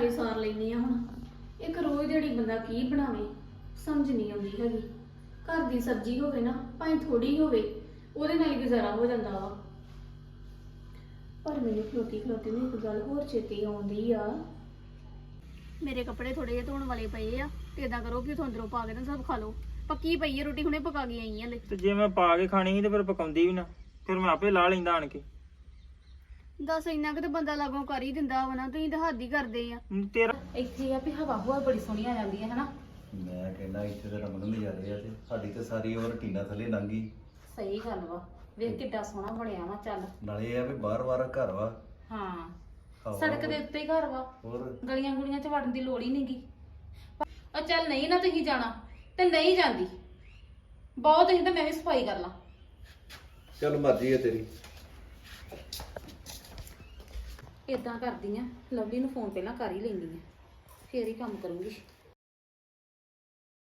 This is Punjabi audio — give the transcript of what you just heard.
ਨਾਲੇ ਸਾਰ ਲੈਣੀ ਆ ਹੁਣ। ਇੱਕ ਰੋਜ਼ ਦਿਹਾੜੀ ਬੰਦਾ ਕੀ ਬਣਾਵੇ, ਸਮਝ ਨਹੀਂ ਆਉਂਦੀ ਹੈਗੀ। ਘਰ ਦੀ ਸਬਜ਼ੀ ਹੋਵੇ ਨਾ, ਭਾਵੇਂ ਥੋੜੀ ਹੋਵੇ, ਉਹਦੇ ਨਾਲ ਹੀ ਗੁਜ਼ਾਰਾ ਹੋ ਜਾਂਦਾ ਵਾ। ਪਰ ਮੈਨੂੰ ਖਲੋਤੀ ਖਲੋਤੀ ਨੂੰ ਇੱਕ ਗੱਲ ਹੋਰ ਚੇਤੇ ਆਉਂਦੀ ਆ। ਮੇਰੇ ਕੱਪੜੇ ਥੋੜੇ ਜਿਹੇ ਧੋਣ ਵਾਲੇ ਪਏ ਆ, ਤੇ ਇਦਾਂ ਕਰੋ ਕਿ ਉਥੋਂ ਅੰਦਰੋਂ ਪਾ ਕੇ ਨਾ ਸਭ ਖਾ ਲਓ। ਪੱਕੀ ਪਈ ਹੈ ਰੋਟੀ, ਹੁਣੇ ਪਕਾ ਕੇ ਆਈ ਆ ਲੈ। ਤੇ ਜੇ ਮੈਂ ਪਾ ਕੇ ਖਾਣੀ ਸੀ ਤੇ ਫਿਰ ਪਕਾਉਂਦੀ ਵੀ ਨਾ, ਫਿਰ ਮੈਂ ਆਪੇ ਲਾ ਲੈਂਦਾ ਆਣ ਕੇ। ਦੱਸ ਇੰਨਾ ਕਿ ਤੇ ਬੰਦਾ ਲਾਗੋਂ ਕਰ ਹੀ ਦਿੰਦਾ ਵਾ ਨਾ ਤੁਸੀਂ ਤਾਂ ਹੱਦ ਹੀ ਕਰਦੇ ਆ। ਹੁਣ ਤੇਰਾ ਇੱਥੇ ਆ ਵੀ ਹਵਾ ਹੁਆ ਬੜੀ ਸੋਹਣੀ ਆ ਜਾਂਦੀ ਹੈ ਹਨਾ? ਮੈਂ ਕਹਿੰਦਾ ਇੱਥੇ ਤਾਂ ਰਮਨ ਨੂੰ ਨਜ਼ਾਰੇ ਆ ਤੇ ਸਾਡੀ ਤੇ ਸਾਰੀ ਉਹ ਰਟੀਨਾ ਥੱਲੇ ਲੰਘੀ ਸਹੀ ਗੱਲ ਵਾ। ਵੇਖ ਕਿੱਡਾ ਸੋਹਣਾ ਬਣਿਆ ਵਾ ਚੱਲ। ਨਾਲੇ ਇਹ ਆ ਵੀ ਬਾਰ-ਬਾਰ ਘਰ ਵਾ। ਹਾਂ। ਹਵਾ ਸੜਕ ਦੇ ਉੱਤੇ ਹੀ ਘਰ ਵਾ। ਹੋਰ? ਗਲੀਆਂ ਗੁਲੀਆਂ ਚ ਵੜਨ ਦੀ ਲੋੜ ਹੀ ਨਹੀਂਗੀ ਉਹ ਚੱਲ ਨਹੀਂ ਨਾ ਤੁਸੀਂ ਜਾਣਾ ਤੇ ਨਹੀਂ ਜਾਂਦੀ। ਬਹੁਤ ਅਸੀਂ ਤਾਂ ਮੈਂ ਵੀ ਸਫ਼ਾਈ ਕਰ ਲਾਂ। ਚੱਲ ਮਰਜ਼ੀ ਹੈ ਤੇਰੀ। ਇਦਾਂ ਕਰਦੀ ਆ, ਲਵਲੀ ਨੂੰ ਫੋਨ ਪਹਿਲਾਂ ਕਰ ਹੀ ਲੈਂਦੀ ਆ, ਫੇਰ ਹੀ ਕੰਮ ਕਰੂੰਗੀ।